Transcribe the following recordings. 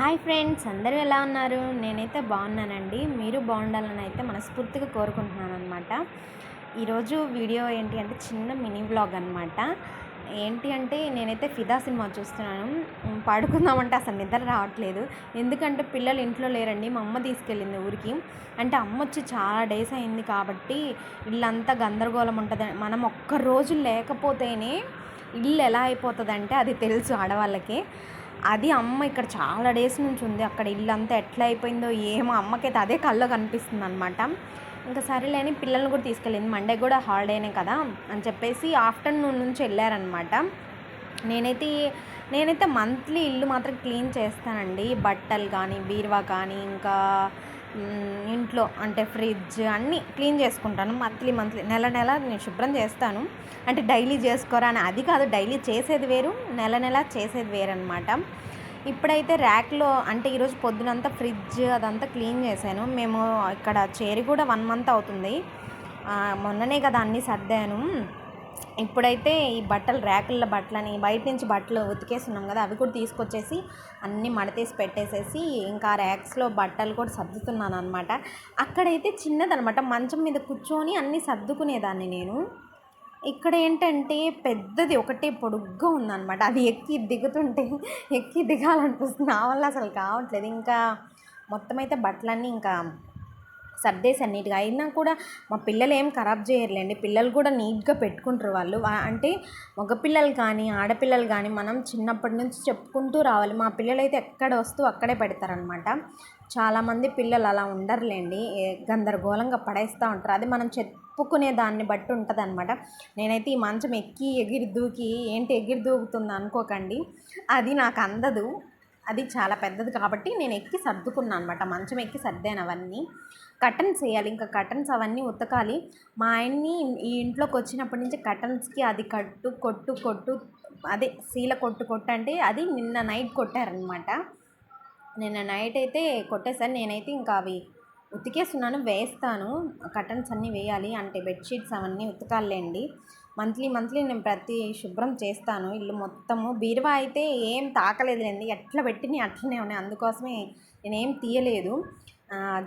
Hi friends అందరూ ఎలా ఉన్నారు? నేనైతే బాగున్నానండి. మీరు బాగుండాలని అయితే మనస్ఫూర్తిగా కోరుకుంటున్నాను అనమాట ఈరోజు వీడియో ఏంటి అంటే చిన్న మినీ వ్లాగ్ అనమాట ఏంటి అంటే నేనైతే ఫిదా సినిమా చూస్తున్నాను. పడుకుందామంటే అసలు నిద్ర రావట్లేదు. ఎందుకంటే పిల్లలు ఇంట్లో లేరండి. మా అమ్మ తీసుకెళ్ళింది ఊరికి. అంటే అమ్మ వచ్చి చాలా డేస్ అయింది కాబట్టి ఇల్లంతా గందరగోళం ఉంటుంది. మనం ఒక్క రోజు లేకపోతేనే ఇల్లు ఎలా అయిపోతుందంటే అది తెలుసు ఆడవాళ్ళకి. అది అమ్మ ఇక్కడ చాలా డేస్ నుంచి ఉంది. అక్కడ ఇల్లు అంతా ఎట్లా అయిపోయిందో ఏమో అమ్మకైతే అదే కళ్ళలో కనిపిస్తుంది అనమాట ఇంకా సరేలేని పిల్లల్ని కూడా తీసుకెళ్ళింది. మండే కూడా హాలిడేనే కదా అని చెప్పేసి ఆఫ్టర్నూన్ నుంచి వెళ్ళారనమాట నేనైతే నేనైతే మంత్లీ ఇల్లు మాత్రం క్లీన్ చేస్తానండి. బట్టలు కానీ బీరువా కానీ ఇంకా ఇంట్లో అంటే ఫ్రిడ్జ్ అన్నీ క్లీన్ చేసుకుంటాను. మంత్లీ మంత్లీ నెల నెల నేను శుభ్రం చేస్తాను. అంటే డైలీ చేసుకోరా అని అది కాదు డైలీ చేసేది వేరు నెల నెల చేసేది వేరు అనమాట ఇప్పుడైతే ర్యాక్లో అంటే ఈరోజు పొద్దునంతా ఫ్రిడ్జ్ అదంతా క్లీన్ చేశాను. మేము ఇక్కడ చేరి కూడా వన్ మంత్ అవుతుంది. మొన్ననే కదా అన్నీ సర్దాను. ఇప్పుడైతే ఈ బట్టలు ర్యాకుల బట్టలని బయట నుంచి బట్టలు ఉతికేస్తున్నాం కదా అవి కూడా తీసుకొచ్చేసి అన్నీ మడతేసి పెట్టేసేసి ఇంకా ర్యాక్స్లో బట్టలు కూడా సర్దుతున్నాను అనమాట అక్కడైతే చిన్నదనమాట మంచం మీద కూర్చొని అన్నీ సర్దుకునేదాన్ని నేను. ఇక్కడ ఏంటంటే పెద్దది ఒకటే పొడుగ్గా ఉందన్నమాట. అది ఎక్కి దిగుతుంటే ఎక్కి దిగాలనిపిస్తుంది. నా వల్ల అసలు కావట్లేదు. ఇంకా మొత్తం అయితే బట్టలన్నీ ఇంకా సర్దేశాను నీట్గా. అయినా కూడా మా పిల్లలు ఏం ఖరాబ్ చేయరులేండి. పిల్లలు కూడా నీట్గా పెట్టుకుంటారు వాళ్ళు. అంటే మగపిల్లలు కానీ ఆడపిల్లలు కానీ మనం చిన్నప్పటి నుంచి చెప్పుకుంటూ రావాలి. మా పిల్లలు అయితే ఎక్కడ వస్తూ అక్కడే పెడతారనమాట. చాలామంది పిల్లలు అలా ఉండరులేండి. ఏ- గందరగోళంగా పడేస్తూ ఉంటారు. అది మనం చెప్పుకునే దాన్ని బట్టి ఉంటుంది అనమాట నేనైతే ఈ మంచం ఎక్కి ఎగిరి దూకి ఏంటి ఎగిరి దూకుతుంది అనుకోకండి. అది నాకు అందదు. అది చాలా పెద్దది కాబట్టి నేను ఎక్కి సర్దుకున్నాను అనమాట మంచం ఎక్కి సర్దాను అవన్నీ. కటన్స్ వేయాలి. ఇంకా కటన్స్ అవన్నీ ఉతకాలి. మా ఆయన్ని ఈ ఇంట్లోకి వచ్చినప్పటి నుంచి కటన్స్కి అది కట్టు కొట్టు కొట్టు అదే సీల కొట్టు కొట్టు అంటే అది నిన్న నైట్ కొట్టారనమాట నిన్న నైట్ అయితే కొట్టేసాను. నేనైతే ఇంకా అవి ఉతికేస్తున్నాను వేస్తాను. కటన్స్ అన్నీ వేయాలి అంటే బెడ్షీట్స్ అవన్నీ ఉతకాలండి మంత్లీ మంత్లీ నేను ప్రతి శుభ్రం చేస్తాను. ఇల్లు మొత్తము బీరువా అయితే ఏం తాకలేదులేండి ఎట్లా పెట్టినాయి అట్లనే ఉన్నాయి. అందుకోసమే నేనేం తీయలేదు.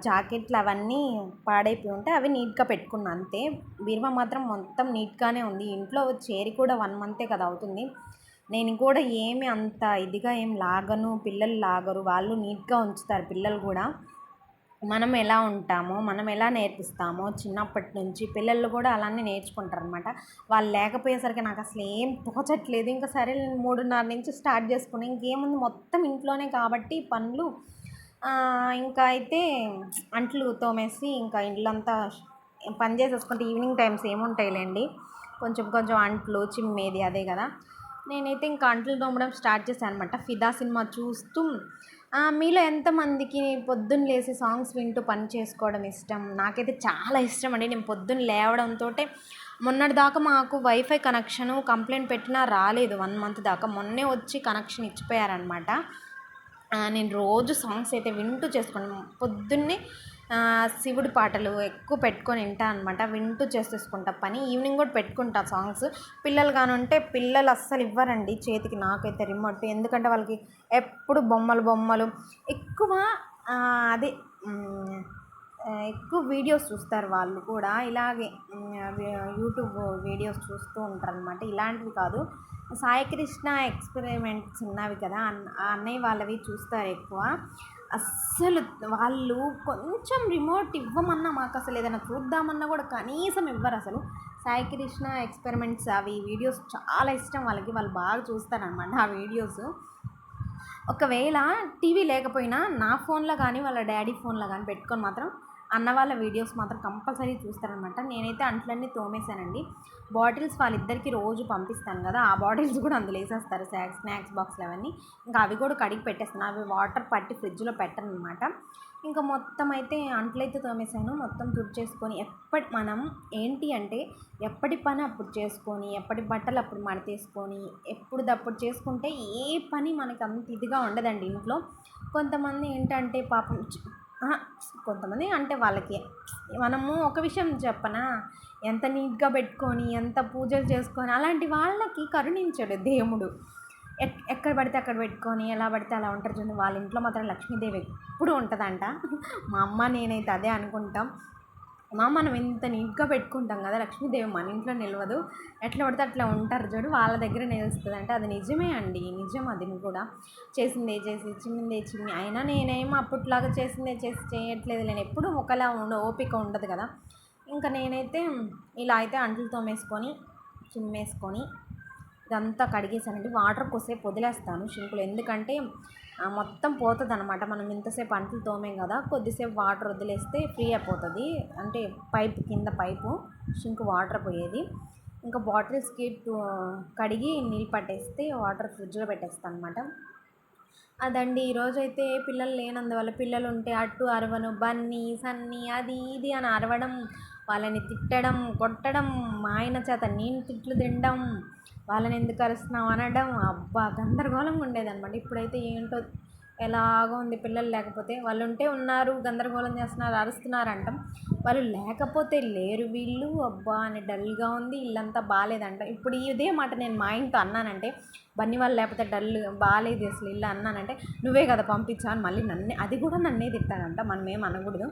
జాకెట్లు అవన్నీ పాడైపోయి ఉంటే అవి నీట్గా పెట్టుకున్నాను అంతే. బీరువా మాత్రం మొత్తం నీట్గానే ఉంది. ఇంట్లో చేరి కూడా వన్ మంతే కదా అవుతుంది. నేను కూడా ఏమి అంత ఇదిగా ఏం లాగను. పిల్లలు లాగరు. వాళ్ళు నీట్గా ఉంచుతారు పిల్లలు కూడా. మనం ఎలా ఉంటామో మనం ఎలా నేర్పిస్తామో చిన్నప్పటి నుంచి పిల్లలు కూడా అలానే నేర్చుకుంటారు అనమాట వాళ్ళు లేకపోయేసరికి నాకు అసలు ఏం తోచట్లేదు. ఇంకా సరే నేను మూడున్నర నుంచి స్టార్ట్ చేసుకుని ఇంకేముంది? మొత్తం ఇంట్లోనే కాబట్టి పనులు ఇంకా అయితే అంట్లు తోమేసి ఇంకా ఇల్లంతా పని చేసేసుకుంటే ఈవినింగ్ టైమ్స్ ఏముంటాయిలేండి. కొంచెం కొంచెం అంట్లు చిమ్మేది అదే కదా. నేనైతే ఇంకా అంట్లు తోమడం స్టార్ట్ చేశాను అనమాట ఫిదా సినిమా చూస్తూ మీలో ఎంతమందికి పొద్దున్న లేసి సాంగ్స్ వింటూ పని చేసుకోవడం ఇష్టం? నాకైతే చాలా ఇష్టం అండి నేను పొద్దున్న లేవడంతో మొన్నటి దాకా మాకు వైఫై కనెక్షన్ కంప్లైంట్ పెట్టినా రాలేదు. వన్ మంత్ దాకా మొన్నే వచ్చి కనెక్షన్ ఇచ్చిపోయారనమాట నేను రోజు సాంగ్స్ అయితే వింటూ చేసుకున్నాను. పొద్దున్నే శివుడి పాటలు ఎక్కువ పెట్టుకొని వింటా అనమాట వింటూ చేసేసుకుంటా పని. ఈవినింగ్ కూడా పెట్టుకుంటా సాంగ్స్. పిల్లలు కానుంటే పిల్లలు అస్సలు ఇవ్వరండి చేతికి. నాకైతే రిమోట్. ఎందుకంటే వాళ్ళకి ఎప్పుడు బొమ్మలు బొమ్మలు. ఎక్కువ అదే ఎక్కువ వీడియోస్ చూస్తారు వాళ్ళు కూడా. ఇలాగే యూట్యూబ్ వీడియోస్ చూస్తూ ఉంటారు అనమాట ఇలాంటివి కాదు. సాయికృష్ణ ఎక్స్పెరిమెంట్స్ ఉన్నవి కదా. అన్న అన్నయ్య వాళ్ళవి చూస్తారు ఎక్కువ. అస్సలు వాళ్ళు కొంచెం రిమోట్ ఇవ్వమన్నా మాకు అసలు ఏదైనా చూద్దామన్నా కూడా కనీసం ఇవ్వరు అసలు. సాయి కృష్ణ ఎక్స్పెరిమెంట్స్ అవి వీడియోస్ చాలా ఇష్టం వాళ్ళకి. వాళ్ళు బాగా చూస్తారనమాట ఆ వీడియోస్ ఒకవేళ టీవీ లేకపోయినా నా ఫోన్లో కానీ వాళ్ళ డాడీ ఫోన్లో కానీ పెట్టుకొని మాత్రం అన్న వాళ్ళ వీడియోస్ మాత్రం కంపల్సరీ చూస్తారనమాట. నేనైతే అంట్లన్నీ తోమేశానండి. బాటిల్స్ వాళ్ళిద్దరికి రోజు పంపిస్తాను కదా ఆ బాటిల్స్ కూడా అందులో వేసేస్తారు. స్నాక్స్ స్నాక్స్ బాక్స్లు అవన్నీ. ఇంకా అవి కూడా కడిగి పెట్టేస్తాను. అవి వాటర్ పట్టి ఫ్రిడ్జ్లో పెట్టను అనమాట ఇంకా మొత్తం అయితే అంట్లయితే తోమేశాను. మొత్తం తుడిచేసుకొని ఎప్పటి మనం ఏంటి అంటే ఎప్పటి పని అప్పుడు చేసుకొని ఎప్పటి బట్టలు అప్పుడు మడతేసుకొని ఎప్పుడుదప్పుడు చేసుకుంటే ఏ పని మనకి అంత ఇదిగా ఉండదండి ఇంట్లో. కొంతమంది ఏంటంటే పాపం కొంతమంది అంటే వాళ్ళకి మనము ఒక విషయం చెప్పనా? ఎంత నీట్గా పెట్టుకొని ఎంత పూజలు చేసుకొని అలాంటి వాళ్ళకి కరుణించడు దేవుడు. ఎక్ ఎక్కడ పడితే అక్కడ పెట్టుకొని ఎలా పడితే అలా ఉంటారు చూడండి. వాళ్ళ ఇంట్లో మాత్రం లక్ష్మీదేవి ఎప్పుడు ఉంటుందంట. మా అమ్మ నేనైతే అదే అనుకుంటాం. మా మనం ఇంత నీట్గా పెట్టుకుంటాం కదా లక్ష్మీదేవి మన ఇంట్లో నిలవదు. ఎట్లా పడితే అట్లా ఉంటారు చూడు వాళ్ళ దగ్గర నిలుస్తుంది. అంటే అది నిజమే అండి నిజం అది కూడా. చేసిందే చేసి చిమ్మిందే చిమ్మి అయినా నేనేమో అప్పట్లాగా చేసిందే చేసి చేయట్లేదు నేను ఎప్పుడు ఒకలా ఉండ ఓపిక ఉండదు కదా. ఇంకా నేనైతే ఇలా అయితే అంట్లు తోమేసుకొని చిమ్మేసుకొని ఇదంతా కడిగేసానండి వాటర్ కొద్దిసేపు వదిలేస్తాను షింకులు ఎందుకంటే మొత్తం పోతుంది అనమాట మనం ఇంతసేపు అంట్లు తోమేం కదా కొద్దిసేపు వాటర్ వదిలేస్తే ఫ్రీ అయిపోతుంది. అంటే పైప్ కింద పైపు షింకు వాటర్ పోయేది. ఇంకా బాటిల్స్కి కడిగి నీళ్ళు పట్టేస్తే వాటర్ ఫ్రిడ్జ్లో పెట్టేస్తాను అనమాట అదండి. ఈరోజు అయితే పిల్లలు లేనందువల్ల పిల్లలు ఉంటే అట్టు అరవను బన్నీ సన్ని అది ఇది అని అరవడం వాళ్ళని తిట్టడం కొట్టడం మా ఆయన చేత నేను తిట్లు తినడం వాళ్ళని ఎందుకు అరుస్తున్నావు అనడం అబ్బా గందరగోళంగా ఉండేదన్నమాట. ఇప్పుడైతే ఏంటో ఎలాగో ఉంది పిల్లలు లేకపోతే వాళ్ళు ఉంటే ఉన్నారు గందరగోళం చేస్తున్నారు అరుస్తున్నారు అంటాం వాళ్ళు లేకపోతే లేరు వీళ్ళు అబ్బా అని డల్గా ఉంది ఇల్లంతా బాగాలేదంట ఇప్పుడు ఇదే మాట నేను మా ఇంట్లో అన్నానంటే బన్నీ వాళ్ళు లేకపోతే డల్ బాగాలేదు అసలు ఇల్లు అన్నానంటే నువ్వే కదా పంపించాను అని మళ్ళీ నన్నే అది కూడా నన్నే తిట్టాడంట మనం ఏం అనకూడదు.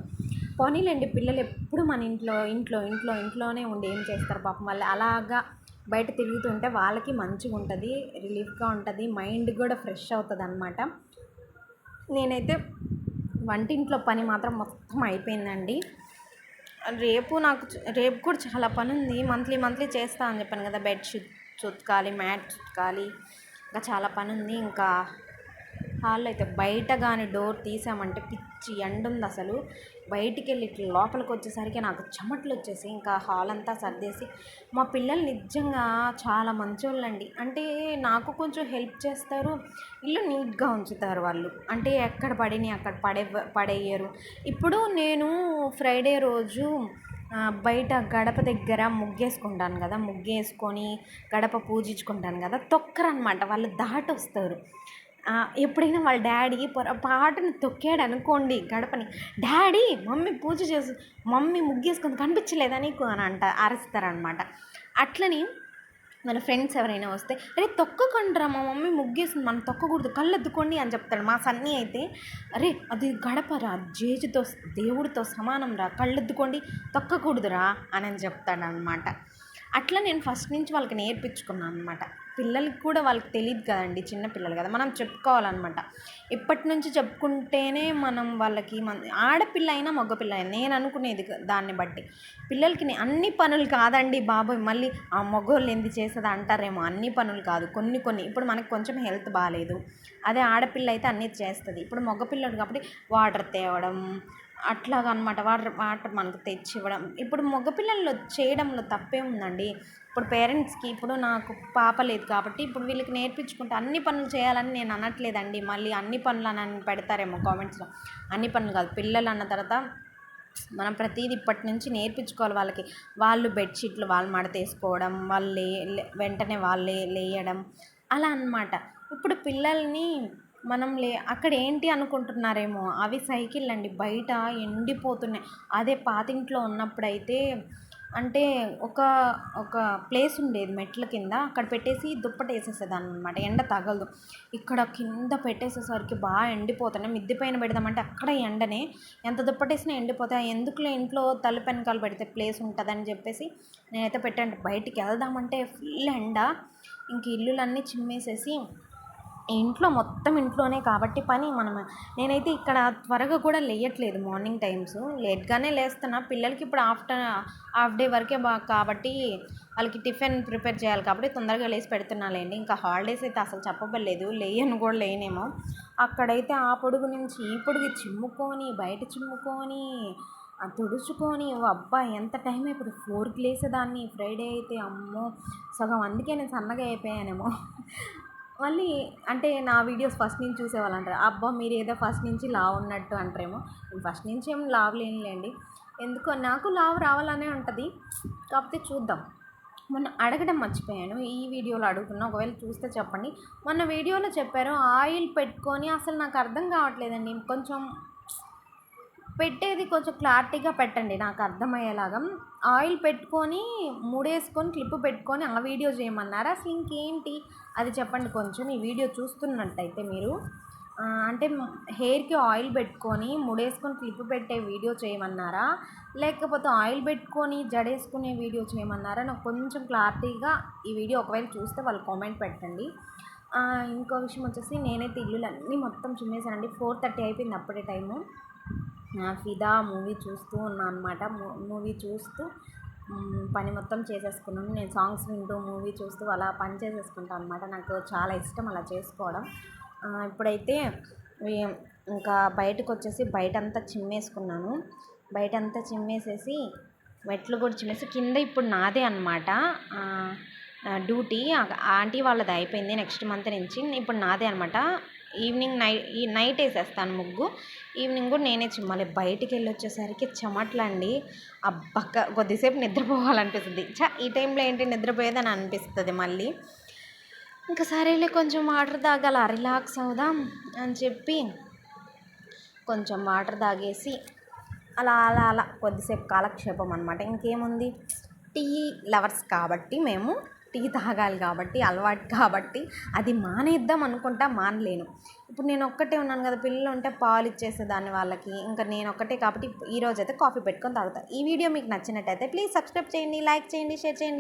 పోనీలేండి పిల్లలు ఎప్పుడు మన ఇంట్లో ఇంట్లో ఇంట్లో ఇంట్లోనే ఉండి ఏం చేస్తారు? పాపం వాళ్ళు అలాగా బయట తిరుగుతుంటే వాళ్ళకి మంచిగా ఉంటుంది రిలీఫ్గా ఉంటుంది మైండ్ కూడా ఫ్రెష్ అవుతుంది అనమాట నేనైతే వంటింట్లో పని మాత్రం మొత్తం అయిపోయిందండి. రేపు నాకు రేపు కూడా చాలా పని ఉంది మంత్లీ మంత్లీ చేస్తా అని చెప్పాను కదా బెడ్షీట్ చుతకాలి మ్యాట్ చుతకాలి ఇంకా చాలా పని ఉంది ఇంకా హాల్లో అయితే బయట కానీ డోర్ తీసామంటే పిచ్చి ఎండ ఉంది అసలు. బయటికి వెళ్ళి ఇట్లా లోపలికి వచ్చేసరికి నాకు చెమటలు వచ్చేసి ఇంకా హాల్ అంతా సర్దేసి మా పిల్లలు నిజంగా చాలా మంచోళ్ళండి. అంటే నాకు కొంచెం హెల్ప్ చేస్తారు ఇల్లు నీట్గా ఉంచుతారు వాళ్ళు. అంటే ఎక్కడ పడిని అక్కడ పడే పడేయరు. ఇప్పుడు నేను ఫ్రైడే రోజు బయట గడప దగ్గర ముగ్గేసుకుంటాను కదా ముగ్గేసుకొని గడప పూజించుకుంటాను కదా తొక్కరనమాట. వాళ్ళు దాటొస్తారు. ఎప్పుడైనా వాళ్ళ డాడీ పొరపాటున తొక్కాడు అనుకోండి గడపని. డాడీ మమ్మీ పూజ చేసి మమ్మీ ముగ్గేసుకుంది కనిపించలేదా నీకు? అని అంట అరుస్తారనమాట. అట్లని మన ఫ్రెండ్స్ ఎవరైనా వస్తే అరే తొక్కకుండా మా మమ్మీ ముగ్గేసింది మనం తొక్కకూడదు కళ్ళెద్దుకోండి అని చెప్తాడు మా సన్నీ అయితే అరే అది గడపరా జేజుతో దేవుడితో సమానం రా కళ్ళెద్దుకోండి తొక్కకూడదురా అని అని చెప్తాడు అనమాట అట్లా నేను ఫస్ట్ నుంచి వాళ్ళకి నేర్పించుకున్నాను అనమాట పిల్లలకి కూడా వాళ్ళకి తెలియదు కదండి చిన్న పిల్లలు కదా. మనం చెప్పుకోవాలన్నమాట. ఇప్పటి నుంచి చెప్పుకుంటేనే మనం వాళ్ళకి మన ఆడపిల్ల అయినా మగపిల్ల అయినా నేను అనుకునేది దాన్ని బట్టి. పిల్లలకి అన్ని పనులు కాదండి బాబోయ్ మళ్ళీ ఆ మగోళ్ళు ఎందు చేసేది అంటారేమో. అన్ని పనులు కాదు కొన్ని కొన్ని. ఇప్పుడు మనకు కొంచెం హెల్త్ బాగాలేదు. అదే ఆడపిల్ల అయితే అన్నీ చేస్తుంది. ఇప్పుడు మగపిల్లడు కాబట్టి వాటర్ తేవడం అట్లాగా అనమాట వాటర్ వాటర్ మనకు తెచ్చి ఇవ్వడం ఇప్పుడు మగపిల్లల్లో చేయడంలో తప్పే ఉందండి. ఇప్పుడు పేరెంట్స్కి ఇప్పుడు నాకు పాప లేదు కాబట్టి ఇప్పుడు వీళ్ళకి నేర్పించుకుంటే అన్ని పనులు చేయాలని నేను అనట్లేదండి. మళ్ళీ అన్ని పనులు అని పెడతారేమో కామెంట్స్లో. అన్ని పనులు కాదు. పిల్లలు అన్న తర్వాత మనం ప్రతిదీ ఇప్పటి నుంచి నేర్పించుకోవాలి వాళ్ళకి. వాళ్ళు బెడ్షీట్లు వాళ్ళు మడతేసుకోవడం వాళ్ళు లే వెంటనే వాళ్ళే లేయడం అలా అన్నమాట ఇప్పుడు పిల్లల్ని మనం లే అక్కడ ఏంటి అనుకుంటున్నారేమో? అవి సైకిల్ అండి. బయట ఎండిపోతున్నాయి. అదే పాతింట్లో ఉన్నప్పుడైతే అంటే ఒక ఒక ప్లేస్ ఉండేది మెట్ల కింద. అక్కడ పెట్టేసి దుప్పటి వేసేసేదాన్ని అనమాట ఎండ తగలదు. ఇక్కడ కింద పెట్టేసేసరికి బాగా ఎండిపోతున్నాయి. మిద్ది పైన పెడదామంటే అక్కడ ఎండనే. ఎంత దుప్పటేసినా ఎండిపోతాయి. ఎందుకులే ఇంట్లో తలుపు వెనకాల పెడితే ప్లేస్ ఉంటుందని చెప్పేసి నేనైతే పెట్టాను. బయటికి వెళ్దామంటే ఫుల్ ఎండ. ఇంక ఇల్లులన్నీ చిమ్మేసేసి ఇంట్లో మొత్తం ఇంట్లోనే కాబట్టి పని మనం నేనైతే ఇక్కడ త్వరగా కూడా లేయట్లేదు మార్నింగ్ టైమ్స్. లేట్గానే లేస్తున్నా. పిల్లలకి ఇప్పుడు ఆఫ్టర్ హాఫ్ డే వరకే బా కాబట్టి వాళ్ళకి టిఫిన్ ప్రిపేర్ చేయాలి కాబట్టి తొందరగా లేచి పెడుతున్నాలేండి. ఇంకా హాలిడేస్ అయితే అసలు చెప్పబడలేదు. లేయను కూడా లేనేమో. అక్కడైతే ఆ పొడుగు నుంచి ఈ పొడుగు చిమ్ముకొని బయట చిమ్ముకొని తుడుచుకొని ఓ అబ్బా ఎంత టైం ఇప్పుడు ఫోర్కి లేసేదాన్ని. ఫ్రైడే అయితే అమ్మో సగం అందుకే నేను సన్నగా అయిపోయానేమో. మళ్ళీ అంటే నా వీడియోస్ ఫస్ట్ నుంచి చూసేవాళ్ళు అంటారు అబ్బా మీరు ఏదో ఫస్ట్ నుంచి లావు ఉన్నట్టు అంటారేమో. ఫస్ట్ నుంచి ఏం లావు లేనిలేండి. ఎందుకో నాకు లావు రావాలనే ఉంటుంది. కాకపోతే చూద్దాం. మొన్న అడగడం మర్చిపోయాను. ఈ వీడియోలో అడుగుతున్నా ఒకవేళ చూస్తే చెప్పండి. మొన్న వీడియోలో చెప్పారు ఆయిల్ పెట్టుకొని అసలు నాకు అర్థం కావట్లేదండి. కొంచెం పెట్టేది కొంచెం క్లారిటీగా పెట్టండి నాకు అర్థమయ్యేలాగా. ఆయిల్ పెట్టుకొని ముడేసుకొని క్లిప్ పెట్టుకొని ఆ వీడియో చేయమన్నారా? అసలు ఇంకేంటి? అది చెప్పండి కొంచెం ఈ వీడియో చూస్తున్నట్టయితే మీరు. అంటే హెయిర్కి ఆయిల్ పెట్టుకొని ముడేసుకొని క్లిప్ పెట్టే వీడియో చేయమన్నారా? లేకపోతే ఆయిల్ పెట్టుకొని జడేసుకునే వీడియో చేయమన్నారా? నాకు కొంచెం క్లారిటీగా ఈ వీడియో ఒకవేళ చూస్తే వాళ్ళు కామెంట్ పెట్టండి. ఇంకో విషయం వచ్చేసి నేనైతే ఇల్లులన్నీ మొత్తం చిమ్మేసానండి ఫోర్ థర్టీ అయిపోయింది అప్పుడే టైము. ఫిదా మూవీ చూస్తూ ఉన్నాను అనమాట మూవీ చూస్తూ పని మొత్తం చేసేసుకున్నాను. నేను సాంగ్స్ వింటూ మూవీ చూస్తూ అలా పని చేసేసుకుంటాను అనమాట. నాకు చాలా ఇష్టం అలా చేసుకోవడం. ఇప్పుడైతే ఇంకా బయటకు వచ్చేసి బయటంతా చిమ్మేసుకున్నాను. బయటంతా చిమ్మేసేసి మెట్లు కూడా చిమ్మేసి కింద ఇప్పుడు నాదే అనమాట. డ్యూటీ. ఆంటీ వాళ్ళది అయిపోయింది నెక్స్ట్ మంత్ నుంచి. ఇప్పుడు నాదే అనమాట. ఈవినింగ్ నైట్ ఈ నైట్ వేసేస్తాను ముగ్గు. ఈవినింగ్ కూడా నేనే చిమ్మాలి బయటికి వెళ్ళి వచ్చేసరికి చెమట్లండి. అబ్బక్క కొద్దిసేపు నిద్రపోవాలనిపిస్తుంది. చ ఈ టైంలో ఏంటి నిద్రపోయేదని అనిపిస్తుంది మళ్ళీ. ఇంకా సరేలే కొంచెం వాటర్ తాగాల రిలాక్స్ అవుదాం అని చెప్పి కొంచెం వాటర్ తాగేసి అలా అలా అలా కొద్దిసేపు కాలక్షేపం అనమాట ఇంకేముంది? టీ లవర్స్ కాబట్టి మేము టీ తాగాలి కాబట్టి అలవాటు కాబట్టి అది మానేద్దాం అనుకుంటా మానలేను. ఇప్పుడు నేను ఒక్కటే ఉన్నాను కదా పిల్లలు ఉంటే పాలు ఇచ్చేసేదాన్ని వాళ్ళకి ఇంకా నేను ఒక్కటే కాబట్టి ఈరోజు అయితే కాఫీ పెట్టుకొని తాగుతాను ఈ వీడియో మీకు నచ్చినట్టయితే ప్లీజ్ సబ్స్క్రైబ్ చేయండి లైక్ చేయండి షేర్ చేయండి.